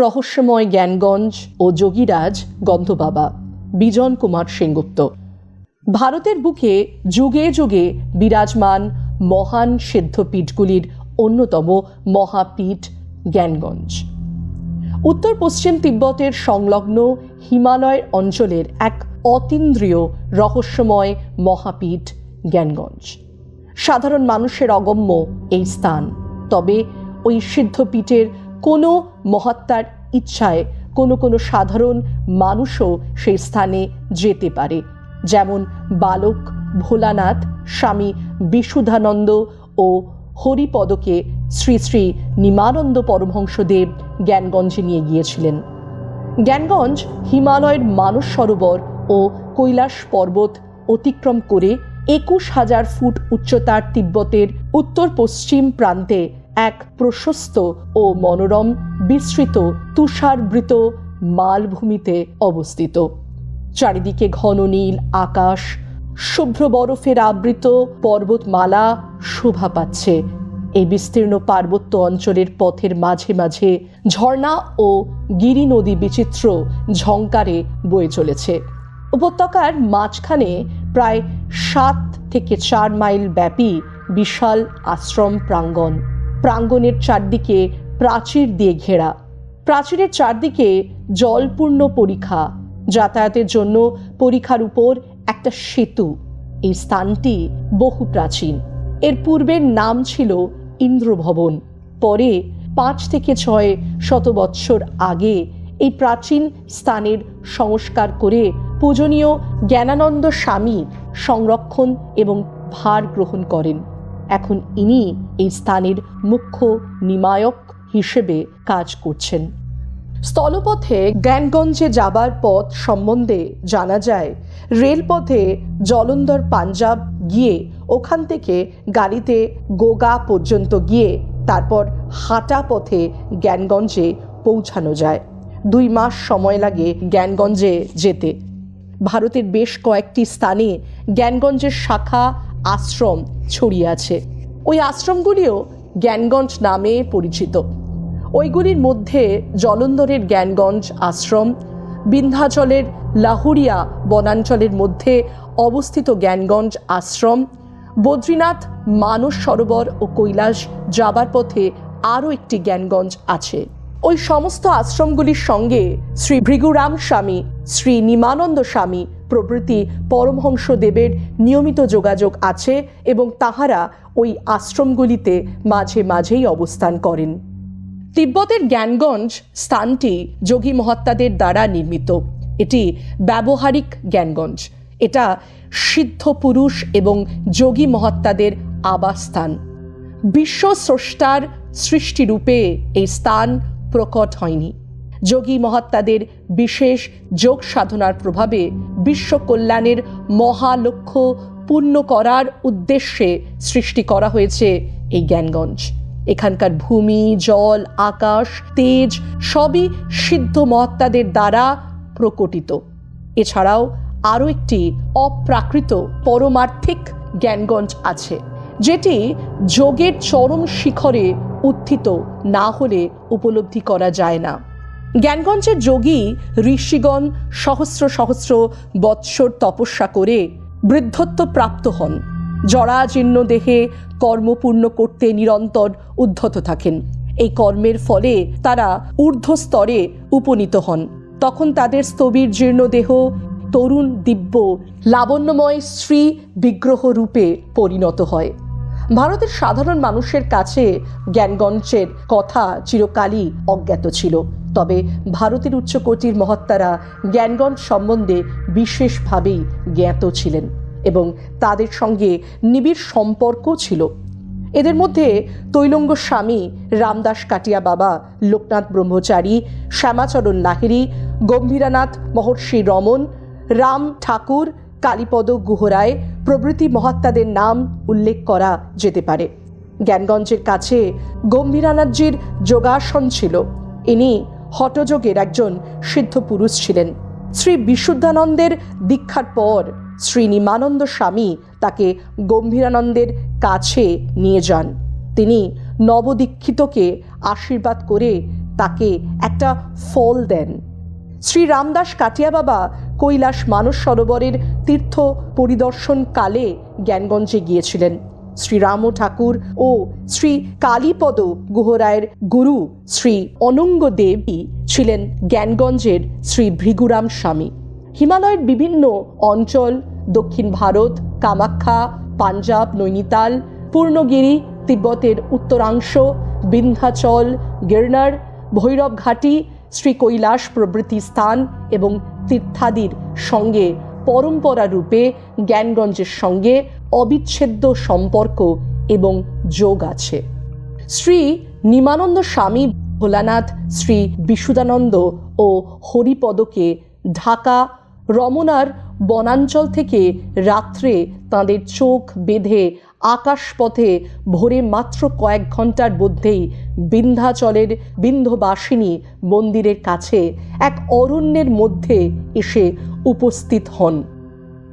রহস্যময় জ্ঞানগঞ্জ ও যোগীরাজ গন্ধবাবা, বিজন কুমার সেনগুপ্ত। ভারতের বুকে যুগে যুগে বিরাজমান মহান সিদ্ধপীঠগুলির অন্যতম মহাপীঠ জ্ঞানগঞ্জ। উত্তর পশ্চিম তিব্বতের সংলগ্ন হিমালয় অঞ্চলের এক অতীন্দ্রিয় রহস্যময় মহাপীঠ জ্ঞানগঞ্জ। সাধারণ মানুষের অগম্য এই স্থান, তবে ওই সিদ্ধপীঠের কোনো মহাত্মার ইচ্ছায় কোনো কোনো সাধারণ মানুষও সেই স্থানে যেতে পারে। যেমন বালক, ভোলানাথ, স্বামী বিশুদ্ধানন্দ ও হরিপদকে শ্রী শ্রী নিমানন্দ পরমহংসদেব জ্ঞানগঞ্জে নিয়ে গিয়েছিলেন। জ্ঞানগঞ্জ হিমালয়ের মানস সরোবর ও কৈলাস পর্বত অতিক্রম করে একুশ হাজার ফুট উচ্চতার তিব্বতের উত্তর পশ্চিম প্রান্তে এক প্রশস্ত ও মনোরম বিস্তৃত তুষারবৃত মালভূমিতে অবস্থিত। চারিদিকে ঘন নীল আকাশ, শুভ্র বরফের আবৃত পর্বতমালা শোভা পাচ্ছে। এই বিস্তীর্ণ পার্বত্য অঞ্চলের পথের মাঝে মাঝে ঝর্ণা ও গিরি নদী বিচিত্র ঝঙ্কারে বয়ে চলেছে। উপত্যকার মাঝখানে প্রায় সাত থেকে চার মাইল ব্যাপী বিশাল আশ্রম প্রাঙ্গণ। প্রাঙ্গণের চারদিকে প্রাচীর দিয়ে ঘেরা। প্রাচীরের চারদিকে জলপূর্ণ পরীক্ষা। যাতায়াতের জন্য পরীক্ষার উপর একটা সেতু। এই স্থানটি বহু প্রাচীন। এর পূর্বের নাম ছিল ইন্দ্রভবন। পরে পাঁচ থেকে ছয় শত বৎসর আগে এই প্রাচীন স্থানের সংস্কার করে পূজনীয় জ্ঞানানন্দ স্বামী সংরক্ষণ এবং ভার গ্রহণ করেন। এখন ইনি এই স্থানের মুখ্য নিমায়ক হিসেবে কাজ করছেন। স্থলপথে জ্ঞানগঞ্জে যাবার পথ সম্বন্ধে জানা যায়, রেলপথে জলন্ধর পাঞ্জাব গিয়ে ওখান থেকে গাড়িতে গোগা পর্যন্ত গিয়ে তারপর হাঁটা পথে জ্ঞানগঞ্জে পৌঁছানো যায়। দুই মাস সময় লাগে জ্ঞানগঞ্জে যেতে। ভারতের বেশ কয়েকটি স্থানে জ্ঞানগঞ্জের শাখা আশ্রম ছড়িয়ে আছে। ওই আশ্রমগুলিও জ্ঞানগঞ্জ নামে পরিচিত। ওইগুলির মধ্যে জলন্ধরের জ্ঞানগঞ্জ আশ্রম, বিন্ধ্যাচলের লাহুরিয়া বনাঞ্চলের মধ্যে অবস্থিত জ্ঞানগঞ্জ আশ্রম, বদ্রীনাথ মানস সরোবর ও কৈলাস যাবার পথে আরও একটি জ্ঞানগঞ্জ আছে। ওই সমস্ত আশ্রমগুলির সঙ্গে শ্রী ভৃগুরাম স্বামী, শ্রী নিমানন্দ স্বামী প্রভৃতি পরমহংস দেবের নিয়মিত যোগাযোগ আছে এবং তাহারা ওই আশ্রমগুলিতে মাঝে মাঝেই অবস্থান করেন। তিব্বতের জ্ঞানগঞ্জ স্থানটি যোগী মহাত্মাদের দ্বারা নির্মিত। এটি ব্যবহারিক জ্ঞানগঞ্জ। এটা সিদ্ধ পুরুষ এবং যোগী মহাত্মাদের আবাসস্থান। বিশ্ব স্রষ্টার সৃষ্টিরূপে এই স্থান প্রকট হয়নি। যোগী মহাত্মাদের বিশেষ যোগ সাধনার প্রভাবে বিশ্ব কল্যাণের মহালক্ষ্য পূর্ণ করার উদ্দেশ্যে সৃষ্টি করা হয়েছে এই জ্ঞানগঞ্জ। এখানকার ভূমি, জল, আকাশ, তেজ সবই সিদ্ধ মহাত্মাদের দ্বারা প্রকটিত। এছাড়াও আরও একটি অপ্রাকৃত পরমার্থিক জ্ঞানগঞ্জ আছে, যেটি যোগের চরম শিখরে উত্থিত না হলে উপলব্ধি করা যায় না। জ্ঞানগঞ্জের যোগী ঋষিগণ সহস্র সহস্র বৎসর তপস্যা করে বৃদ্ধত্ব প্রাপ্ত হন। জরাজীর্ণ দেহে কর্মপূর্ণ করতে নিরন্তর উদ্ধত থাকেন। এই কর্মের ফলে তারা ঊর্ধ্ব স্তরে উপনীত হন। তখন তাদের স্থবির জীর্ণ দেহ তরুণ দিব্য লাবণ্যময় শ্রী বিগ্রহ রূপে পরিণত হয়। ভারতের সাধারণ মানুষের কাছে জ্ঞানগঞ্জের কথা চিরকালই অজ্ঞাত ছিল। তবে ভারতের উচ্চকোটির মহাত্মারা জ্ঞানগঞ্জ সম্বন্ধে বিশেষভাবেই জ্ঞাত ছিলেন এবং তাদের সঙ্গে নিবিড় সম্পর্ক ছিল। এদের মধ্যে তৈলঙ্গ স্বামী রামদাস কাটিয়া বাবা, লোকনাথ ব্রহ্মচারী, শ্যামাচরণ লাহিড়ী গম্ভীরানাথ মহর্ষি রমন রাম ঠাকুর, কালীপদ গুহরায় প্রভৃতি মহাত্মাদের নাম উল্লেখ করা যেতে পারে। জ্ঞানগঞ্জের কাছে গম্ভীরানাথজির যোগাসন ছিল। ইনি হটযোগের একজন সিদ্ধ পুরুষ ছিলেন। শ্রী বিশুদ্ধানন্দের দীক্ষার পর শ্রী নিমানন্দ স্বামী তাকে গম্ভীরানন্দের কাছে নিয়ে যান। তিনি নবদীক্ষিতকে আশীর্বাদ করে তাকে একটা ফল দেন। শ্রী রামদাস কাটিয়া বাবা কৈলাস মানস সরোবরের তীর্থ পরিদর্শনকালে জ্ঞানগঞ্জে গিয়েছিলেন। শ্রী রাম ঠাকুর ও শ্রী কালীপদ গুহরায়ের গুরু শ্রী অনঙ্গ দেবী ছিলেন জ্ঞানগঞ্জের শ্রী ভৃগুরাম স্বামী। হিমালয়ের বিভিন্ন অঞ্চল, দক্ষিণ ভারত, কামাখ্যা, পাঞ্জাব, নৈনিতাল, পূর্ণগিরি, তিব্বতের উত্তরাংশ, বিন্ধ্যাচল, গির্নার, ভৈরব ঘাটি শ্রী কৈলাস প্রভৃতি স্থান এবং তীর্থাদির সঙ্গে পরম্পরা রূপে জ্ঞানগঞ্জের সঙ্গে অবিচ্ছেদ্য সম্পর্ক এবং যোগ আছে। শ্রী নিমানন্দ স্বামী ভোলানাথ, শ্রী বিশুদানন্দ ও হরিপদকে ঢাকা রমনার বনাঞ্চল থেকে রাত্রে তাঁদের চোখ বেঁধে আকাশপথে ভোরে মাত্র কয়েক ঘণ্টার মধ্যেই বিন্ধ্যাচলের বিন্ধবাসিনী মন্দিরের কাছে এক অরণ্যের মধ্যে এসে উপস্থিত হন।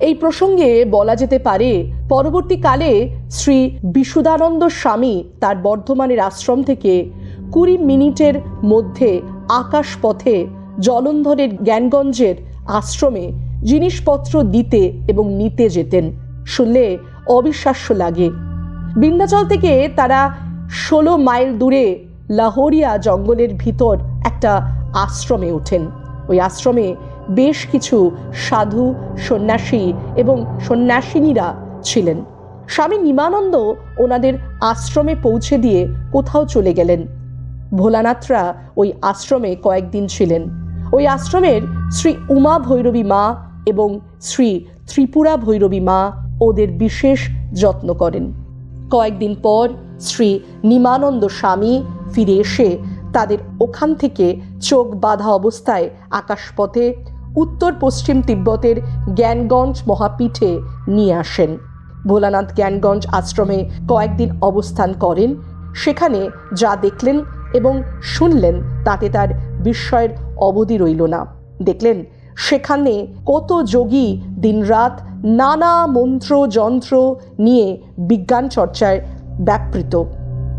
এই প্রসঙ্গে বলা যেতে পারে, পরবর্তীকালে শ্রী বিশুদানন্দ স্বামী তার বর্ধমানের আশ্রম থেকে কুড়ি মিনিটের মধ্যে আকাশপথে জলন্ধরের জ্ঞানগঞ্জের আশ্রমে জিনিসপত্র দিতে এবং নিতে যেতেন। শুনলে অবিশ্বাস্য লাগে। বিন্ধ্যাচল থেকে তারা ষোলো মাইল দূরে লাহোরিয়া জঙ্গলের ভিতর একটা আশ্রমে ওঠেন। ওই আশ্রমে বেশ কিছু সাধু, সন্ন্যাসী এবং সন্ন্যাসিনীরা ছিলেন। স্বামী নিমানন্দ ওনাদের আশ্রমে পৌঁছে দিয়ে কোথাও চলে গেলেন। ভোলানাথরা ওই আশ্রমে কয়েকদিন ছিলেন। ওই আশ্রমের শ্রী উমা ভৈরবী মা এবং শ্রী ত্রিপুরা ভৈরবী মা ওদের বিশেষ যত্ন করেন। কয়েকদিন পর শ্রী নিমানন্দ স্বামী ফিরে এসে তাদের ওখান থেকে চোখ বাঁধা অবস্থায় আকাশপথে উত্তর পশ্চিম তিব্বতের জ্ঞানগঞ্জ মহাপীঠে নিয়ে আসেন। ভোলানাথ জ্ঞানগঞ্জ আশ্রমে কয়েকদিন অবস্থান করেন। সেখানে যা দেখলেন এবং শুনলেন, তাতে তার বিস্ময়ের অবধি রইল না। দেখলেন, সেখানে কত যোগী দিনরাত নানা মন্ত্র যন্ত্র নিয়ে বিজ্ঞান চর্চায় ব্যাপৃত।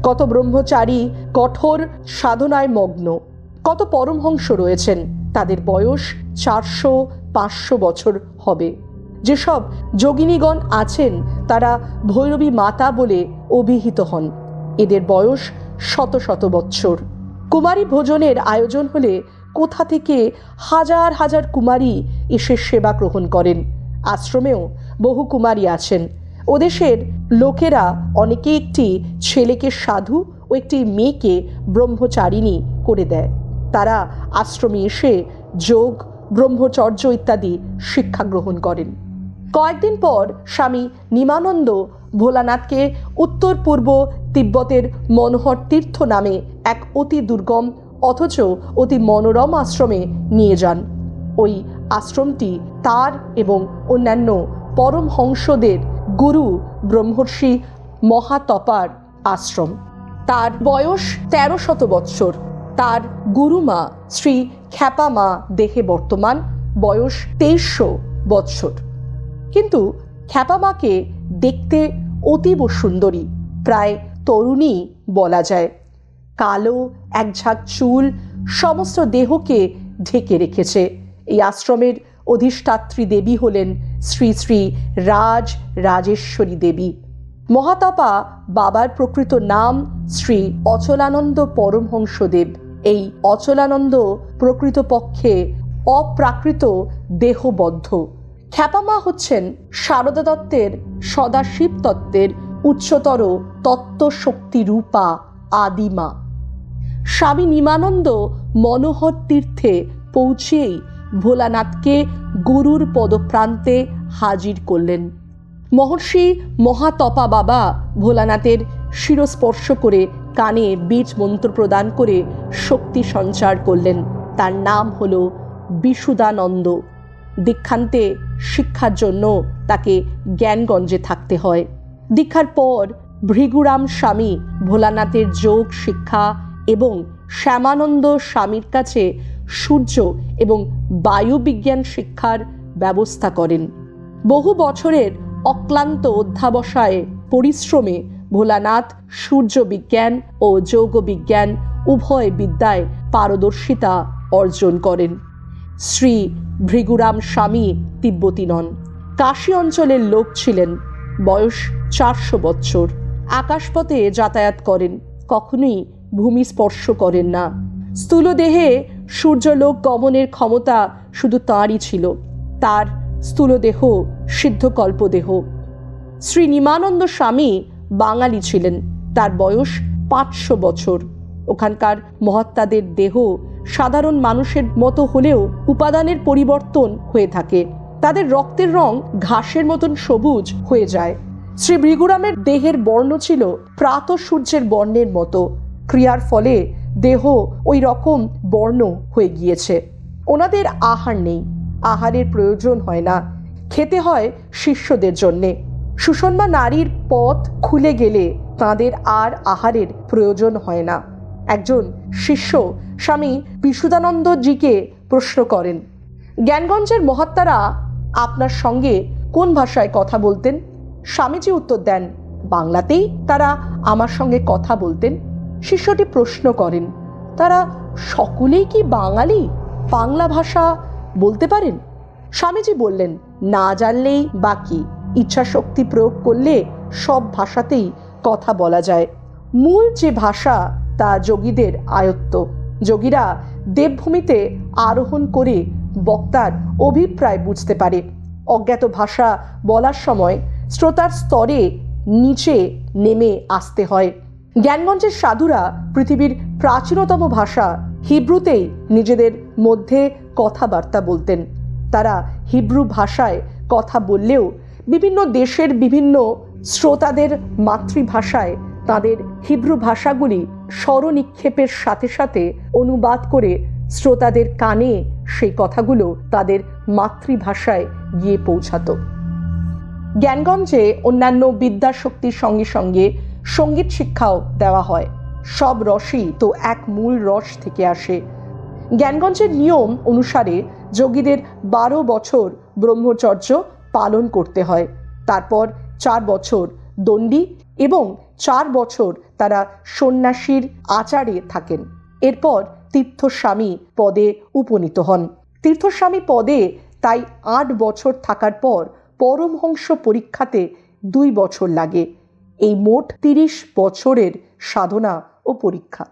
কত ব্রহ্মচারী কঠোর সাধনায় মগ্ন। কত পরমহংস রয়েছেন, তাদের বয়স চারশো পাঁচশো বছর হবে। যেসব যোগিনীগণ আছেন, তারা ভৈরবী মাতা বলে অভিহিত হন। এদের বয়স শত শত বৎসর। কুমারী ভোজনের আয়োজন হলে কোথা থেকে হাজার হাজার কুমারী এসে সেবা গ্রহণ করেন। আশ্রমেও বহু কুমারী আছেন। ওদেশের লোকেরা অনেকে একটি ছেলেকে সাধু ও একটি মেয়েকে ব্রহ্মচারিণী করে দেয়। তারা আশ্রমে এসে যোগ, ব্রহ্মচর্য ইত্যাদি শিক্ষা গ্রহণ করেন। কয়েকদিন পর স্বামী নিমানন্দ ভোলানাথকে উত্তর পূর্ব তিব্বতের মনোহর তীর্থ নামে এক অতি দুর্গম অথচ অতি মনোরম আশ্রমে নিয়ে যান। ওই আশ্রমটি তার এবং অন্যান্য পরমহংসদের গুরু, ব্রহ্মর্ষি মহাতপার আশ্রম। তার বয়স তেরো শত বৎসর। তার গুরুমা শ্রী খ্যাপামা দেহে বর্তমান বয়স তেইশশো বৎসর। কিন্তু খ্যাপামাকে দেখতে অতীব সুন্দরী, প্রায় তরুণী বলা যায়। কালো এক ঝাঁক চুল, সমস্ত দেহকে ঢেকে রেখেছে। এই আশ্রমের অধিষ্ঠাত্রী দেবী হলেন শ্রী শ্রী রাজ রাজেশ্বরী দেবী। মহাতাপা বাবার প্রকৃত নাম শ্রী অচলানন্দ পরমহংসদেব। এই অচলানন্দ প্রকৃতপক্ষে অপ্রাকৃত দেহবদ্ধ। খ্যাপামা হচ্ছেন শারদা দত্তের সদাশিব তত্ত্বের উচ্চতর তত্ত্বশক্তি রূপা আদিমা। স্বামী নিমানন্দ মনোহর তীর্থে পৌঁছেই ভোলানাথকে গুরুর পদপ্রান্তে হাজির করলেন। মহর্ষি মহাতপা বাবা ভোলানাথের শিরস্পর্শ করে কানে বীজ মন্ত্র প্রদান করে শক্তি সঞ্চার করলেন। তার নাম হল বিশুদানন্দ। দীক্ষান্তে শিক্ষার জন্য তাকে জ্ঞানগঞ্জে থাকতে হয়। দীক্ষার পর ভৃগুরাম স্বামী ভোলানাথের যোগ শিক্ষা এবং শ্যামানন্দ স্বামীর কাছে সূর্য এবং বায়ুবিজ্ঞান শিক্ষার ব্যবস্থা করেন। বহু বছরের অক্লান্ত অধ্যাবসায়ে, পরিশ্রমে ভোলানাথ, সূর্য বিজ্ঞান ও যৌগ বিজ্ঞান উভয় বিদ্যায় পারদর্শিতা অর্জন করেন। শ্রী ভৃগুরাম স্বামী তিব্বতী নন। কাশী অঞ্চলের লোক ছিলেন, বয়স চারশো বৎসর। আকাশপথে যাতায়াত করেন, কখনোই ভূমি স্পর্শ করেন না। স্থূল দেহে সূর্যলোক গমনের ক্ষমতা শুধু তাঁরই ছিল। তার স্থূলদেহ সিদ্ধকল্পদেহ। শ্রী নিমানন্দ স্বামী বাঙালি ছিলেন। তার বয়স পাঁচশো বছর। ওখানকার মহাত্মাদের দেহ সাধারণ মানুষের মতো হলেও উপাদানের পরিবর্তন হয়ে থাকে। তাদের রক্তের রং ঘাসের মতন সবুজ হয়ে যায়। শ্রী ভৃগুরামের দেহের বর্ণ ছিল প্রাত সূর্যের বর্ণের মতো। ক্রিয়ার ফলে দেহ ওই রকম বর্ণ হয়ে গিয়েছে। ওনাদের আহার নেই। আহারের প্রয়োজন হয় না। খেতে হয় শিষ্যদের জন্যে। সুষমা নারীর পথ খুলে গেলে তাদের আর আহারের প্রয়োজন হয় না। একজন শিষ্য স্বামী বিশুদানন্দজিকে প্রশ্ন করেন, জ্ঞানগঞ্জের মহাত্মারা আপনার সঙ্গে কোন ভাষায় কথা বলতেন? স্বামীজি উত্তর দেন, বাংলাতেই তারা আমার সঙ্গে কথা বলতেন। শিষ্যটি প্রশ্ন করেন, তারা সকলেই কি বাঙালি? বাংলা ভাষা বলতে পারেন? স্বামীজি বললেন, না জানলেই বাকি ইচ্ছা শক্তি প্রয়োগ করলে সব ভাষাতেই কথা বলা যায়। মূল যে ভাষা, তা যোগীদের আয়ত্ত। যোগীরা দেবভূমিতে আরোহণ করে বক্তার অভিপ্রায় বুঝতে পারে। অজ্ঞাত ভাষা বলার সময় শ্রোতার স্তরে নিচে নেমে আসতে হয়। জ্ঞানগঞ্জের সাধুরা পৃথিবীর প্রাচীনতম ভাষা হিব্রুতেই নিজেদের মধ্যে কথাবার্তা বলতেন। তারা হিব্রু ভাষায় কথা বললেও বিভিন্ন দেশের বিভিন্ন শ্রোতাদের মাতৃভাষায় তাদের হিব্রু ভাষাগুলি স্বরনিক্ষেপের সাথে সাথে অনুবাদ করে শ্রোতাদের কানে সেই কথাগুলো তাদের মাতৃভাষায় গিয়ে পৌঁছাতো। জ্ঞানগঞ্জে অন্যান্য বিদ্যাশক্তির সঙ্গে সঙ্গে সংগীত শিক্ষাও দেওয়া হয়। সব রসই তো এক মূল রস থেকে আসে। জ্ঞানগঞ্জের নিয়ম অনুসারে যোগীদের বারো বছর ব্রহ্মচর্য পালন করতে হয়। তারপর চার বছর দণ্ডী এবং চার বছর তারা সন্ন্যাসীর আচারে থাকেন। এরপর তীর্থস্বামী পদে উপনীত হন। তীর্থস্বামী পদে তাই আট বছর থাকার পর পরমহংস পরীক্ষাতে দুই বছর লাগে। এই মোট তিরিশ বছরের সাধনা ও পরীক্ষা।